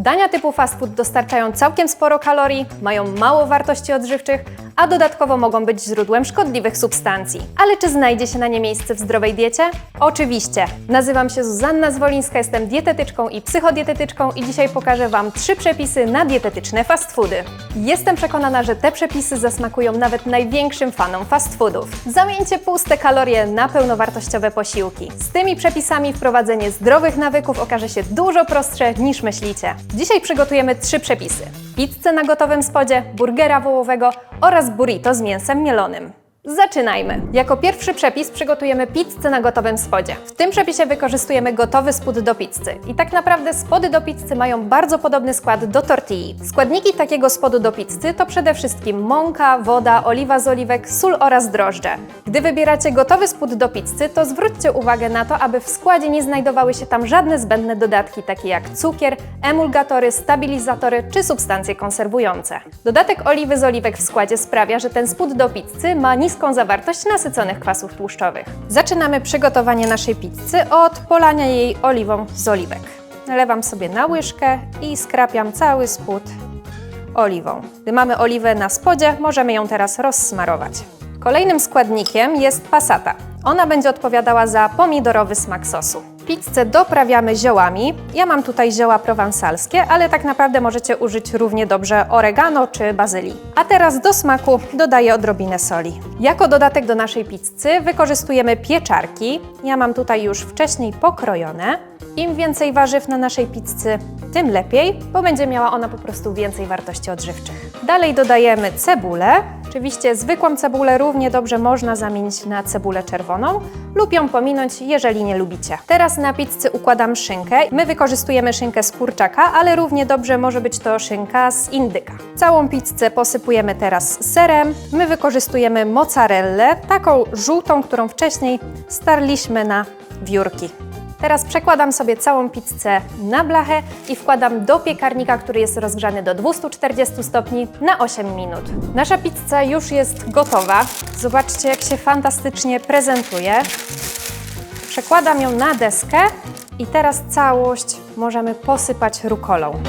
Dania typu fast food dostarczają całkiem sporo kalorii, mają mało wartości odżywczych, a dodatkowo mogą być źródłem szkodliwych substancji. Ale czy znajdzie się na nie miejsce w zdrowej diecie? Oczywiście. Nazywam się Zuzanna Zwolińska, jestem dietetyczką i psychodietetyczką i dzisiaj pokażę Wam trzy przepisy na dietetyczne fast foody. Jestem przekonana, że te przepisy zasmakują nawet największym fanom fast foodów. Zamieńcie puste kalorie na pełnowartościowe posiłki. Z tymi przepisami wprowadzenie zdrowych nawyków okaże się dużo prostsze niż myślicie. Dzisiaj przygotujemy trzy przepisy. Pizzę na gotowym spodzie, burgera wołowego oraz burrito z mięsem mielonym. Zaczynajmy! Jako pierwszy przepis przygotujemy pizzę na gotowym spodzie. W tym przepisie wykorzystujemy gotowy spód do pizzy. I tak naprawdę spody do pizzy mają bardzo podobny skład do tortilli. Składniki takiego spodu do pizzy to przede wszystkim mąka, woda, oliwa z oliwek, sól oraz drożdże. Gdy wybieracie gotowy spód do pizzy, to zwróćcie uwagę na to, aby w składzie nie znajdowały się tam żadne zbędne dodatki, takie jak cukier, emulgatory, stabilizatory czy substancje konserwujące. Dodatek oliwy z oliwek w składzie sprawia, że ten spód do pizzy ma niską zawartość nasyconych kwasów tłuszczowych. Zaczynamy przygotowanie naszej pizzy od polania jej oliwą z oliwek. Nalewam sobie na łyżkę i skrapiam cały spód oliwą. Gdy mamy oliwę na spodzie, możemy ją teraz rozsmarować. Kolejnym składnikiem jest passata. Ona będzie odpowiadała za pomidorowy smak sosu. Pizzę doprawiamy ziołami. Ja mam tutaj zioła prowansalskie, ale tak naprawdę możecie użyć równie dobrze oregano czy bazylii. A teraz do smaku dodaję odrobinę soli. Jako dodatek do naszej pizzy wykorzystujemy pieczarki. Ja mam tutaj już wcześniej pokrojone. Im więcej warzyw na naszej pizzy, tym lepiej, bo będzie miała ona po prostu więcej wartości odżywczych. Dalej dodajemy cebulę. Oczywiście zwykłą cebulę równie dobrze można zamienić na cebulę czerwoną lub ją pominąć, jeżeli nie lubicie. Teraz na pizzy układam szynkę. My wykorzystujemy szynkę z kurczaka, ale równie dobrze może być to szynka z indyka. Całą pizzę posypujemy teraz serem. My wykorzystujemy mozzarellę, taką żółtą, którą wcześniej starliśmy na wiórki. Teraz przekładam sobie całą pizzę na blachę i wkładam do piekarnika, który jest rozgrzany do 240 stopni na 8 minut. Nasza pizza już jest gotowa. Zobaczcie, jak się fantastycznie prezentuje. Przekładam ją na deskę i teraz całość możemy posypać rukolą.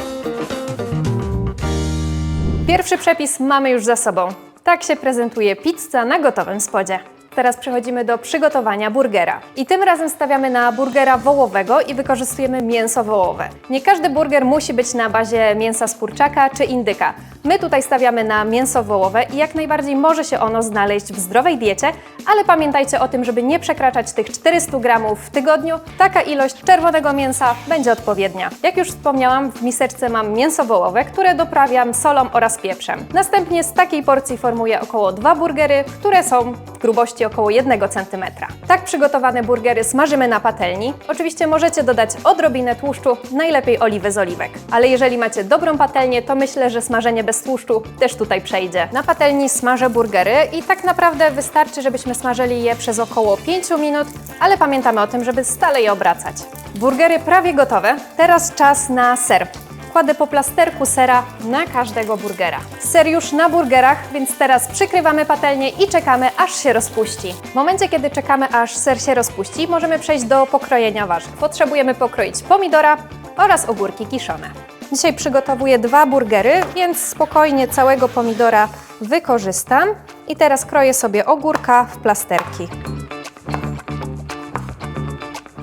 Pierwszy przepis mamy już za sobą. Tak się prezentuje pizza na gotowym spodzie. Teraz przechodzimy do przygotowania burgera. I tym razem stawiamy na burgera wołowego i wykorzystujemy mięso wołowe. Nie każdy burger musi być na bazie mięsa z kurczaka czy indyka. My tutaj stawiamy na mięso wołowe i jak najbardziej może się ono znaleźć w zdrowej diecie, ale pamiętajcie o tym, żeby nie przekraczać tych 400 gramów w tygodniu. Taka ilość czerwonego mięsa będzie odpowiednia. Jak już wspomniałam, w miseczce mam mięso wołowe, które doprawiam solą oraz pieprzem. Następnie z takiej porcji formuję około dwa burgery, które są w grubości około 1 cm. Tak przygotowane burgery smażymy na patelni. Oczywiście możecie dodać odrobinę tłuszczu, najlepiej oliwy z oliwek. Ale jeżeli macie dobrą patelnię, to myślę, że smażenie bez tłuszczu też tutaj przejdzie. Na patelni smażę burgery i tak naprawdę wystarczy, żebyśmy smażyli je przez około 5 minut, ale pamiętamy o tym, żeby stale je obracać. Burgery prawie gotowe. Teraz czas na ser. Kładę po plasterku sera na każdego burgera. Ser już na burgerach, więc teraz przykrywamy patelnię i czekamy, aż się rozpuści. W momencie, kiedy czekamy, aż ser się rozpuści, możemy przejść do pokrojenia warzyw. Potrzebujemy pokroić pomidora oraz ogórki kiszone. Dzisiaj przygotowuję dwa burgery, więc spokojnie całego pomidora wykorzystam. I teraz kroję sobie ogórka w plasterki.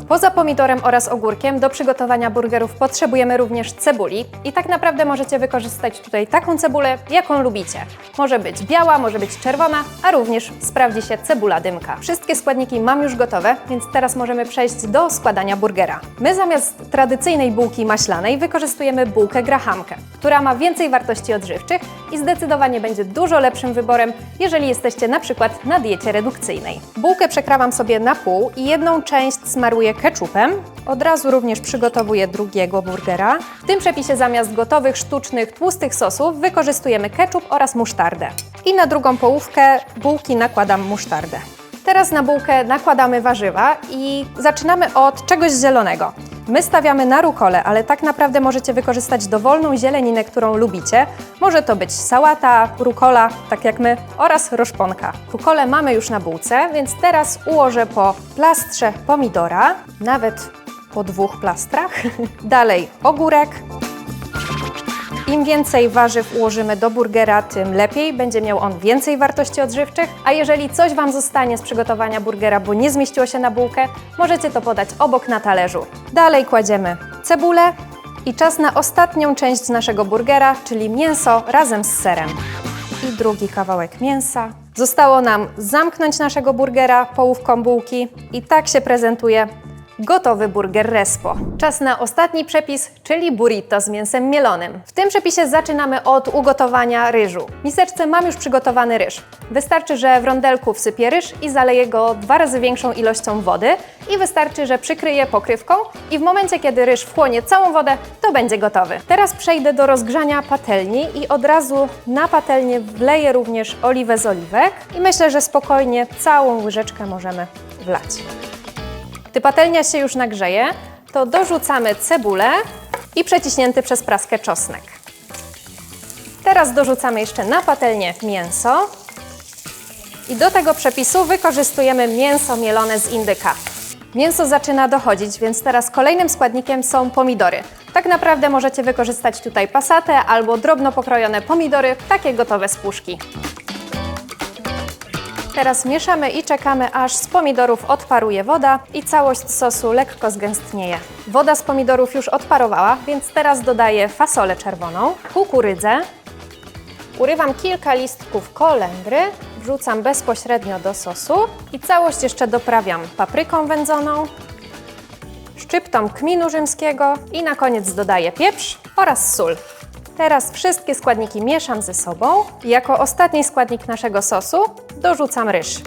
Poza pomidorem oraz ogórkiem do przygotowania burgerów potrzebujemy również cebuli i tak naprawdę możecie wykorzystać tutaj taką cebulę, jaką lubicie. Może być biała, może być czerwona, a również sprawdzi się cebula dymka. Wszystkie składniki mam już gotowe, więc teraz możemy przejść do składania burgera. My zamiast tradycyjnej bułki maślanej wykorzystujemy bułkę grahamkę, która ma więcej wartości odżywczych i zdecydowanie będzie dużo lepszym wyborem, jeżeli jesteście na przykład na diecie redukcyjnej. Bułkę przekrawam sobie na pół i jedną część smaruję ketchupem. Od razu również przygotowuję drugiego burgera. W tym przepisie zamiast gotowych, sztucznych, tłustych sosów wykorzystujemy ketchup oraz musztardę. I na drugą połówkę bułki nakładam musztardę. Teraz na bułkę nakładamy warzywa i zaczynamy od czegoś zielonego. My stawiamy na rukolę, ale tak naprawdę możecie wykorzystać dowolną zieleninę, którą lubicie. Może to być sałata, rukola, tak jak my, oraz roszponka. Rukolę mamy już na bułce, więc teraz ułożę po plastrze pomidora, nawet po dwóch plastrach. Dalej ogórek, Im więcej warzyw ułożymy do burgera, tym lepiej. Będzie miał on więcej wartości odżywczych. A jeżeli coś Wam zostanie z przygotowania burgera, bo nie zmieściło się na bułkę, możecie to podać obok na talerzu. Dalej kładziemy cebulę i czas na ostatnią część naszego burgera, czyli mięso razem z serem. I drugi kawałek mięsa. Zostało nam zamknąć naszego burgera połówką bułki i tak się prezentuje gotowy burger Respo. Czas na ostatni przepis, czyli burrito z mięsem mielonym. W tym przepisie zaczynamy od ugotowania ryżu. W miseczce mam już przygotowany ryż. Wystarczy, że w rondelku wsypię ryż i zaleję go dwa razy większą ilością wody i wystarczy, że przykryję pokrywką i w momencie, kiedy ryż wchłonie całą wodę, to będzie gotowy. Teraz przejdę do rozgrzania patelni i od razu na patelnię wleję również oliwę z oliwek i myślę, że spokojnie całą łyżeczkę możemy wlać. Gdy patelnia się już nagrzeje, to dorzucamy cebulę i przeciśnięty przez praskę czosnek. Teraz dorzucamy jeszcze na patelnię mięso. I do tego przepisu wykorzystujemy mięso mielone z indyka. Mięso zaczyna dochodzić, więc teraz kolejnym składnikiem są pomidory. Tak naprawdę możecie wykorzystać tutaj pasatę albo drobno pokrojone pomidory, takie gotowe z puszki. Teraz mieszamy i czekamy, aż z pomidorów odparuje woda i całość sosu lekko zgęstnieje. Woda z pomidorów już odparowała, więc teraz dodaję fasolę czerwoną, kukurydzę, urywam kilka listków kolendry, wrzucam bezpośrednio do sosu i całość jeszcze doprawiam papryką wędzoną, szczyptą kminu rzymskiego i na koniec dodaję pieprz oraz sól. Teraz wszystkie składniki mieszam ze sobą jako ostatni składnik naszego sosu dorzucam ryż.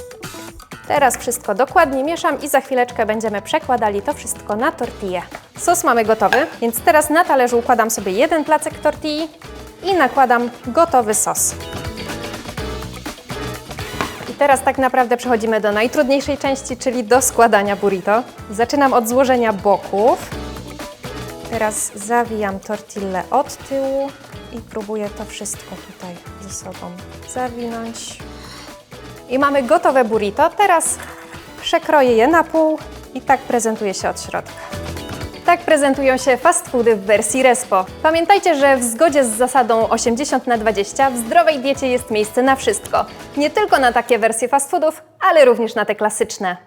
Teraz wszystko dokładnie mieszam i za chwileczkę będziemy przekładali to wszystko na tortillę. Sos mamy gotowy, więc teraz na talerzu układam sobie jeden placek tortilli i nakładam gotowy sos. I teraz tak naprawdę przechodzimy do najtrudniejszej części, czyli do składania burrito. Zaczynam od złożenia boków. Teraz zawijam tortillę od tyłu i próbuję to wszystko tutaj ze sobą zawinąć. I mamy gotowe burrito. Teraz przekroję je na pół i tak prezentuje się od środka. Tak prezentują się fast foody w wersji Respo. Pamiętajcie, że w zgodzie z zasadą 80 na 20 w zdrowej diecie jest miejsce na wszystko. Nie tylko na takie wersje fast foodów, ale również na te klasyczne.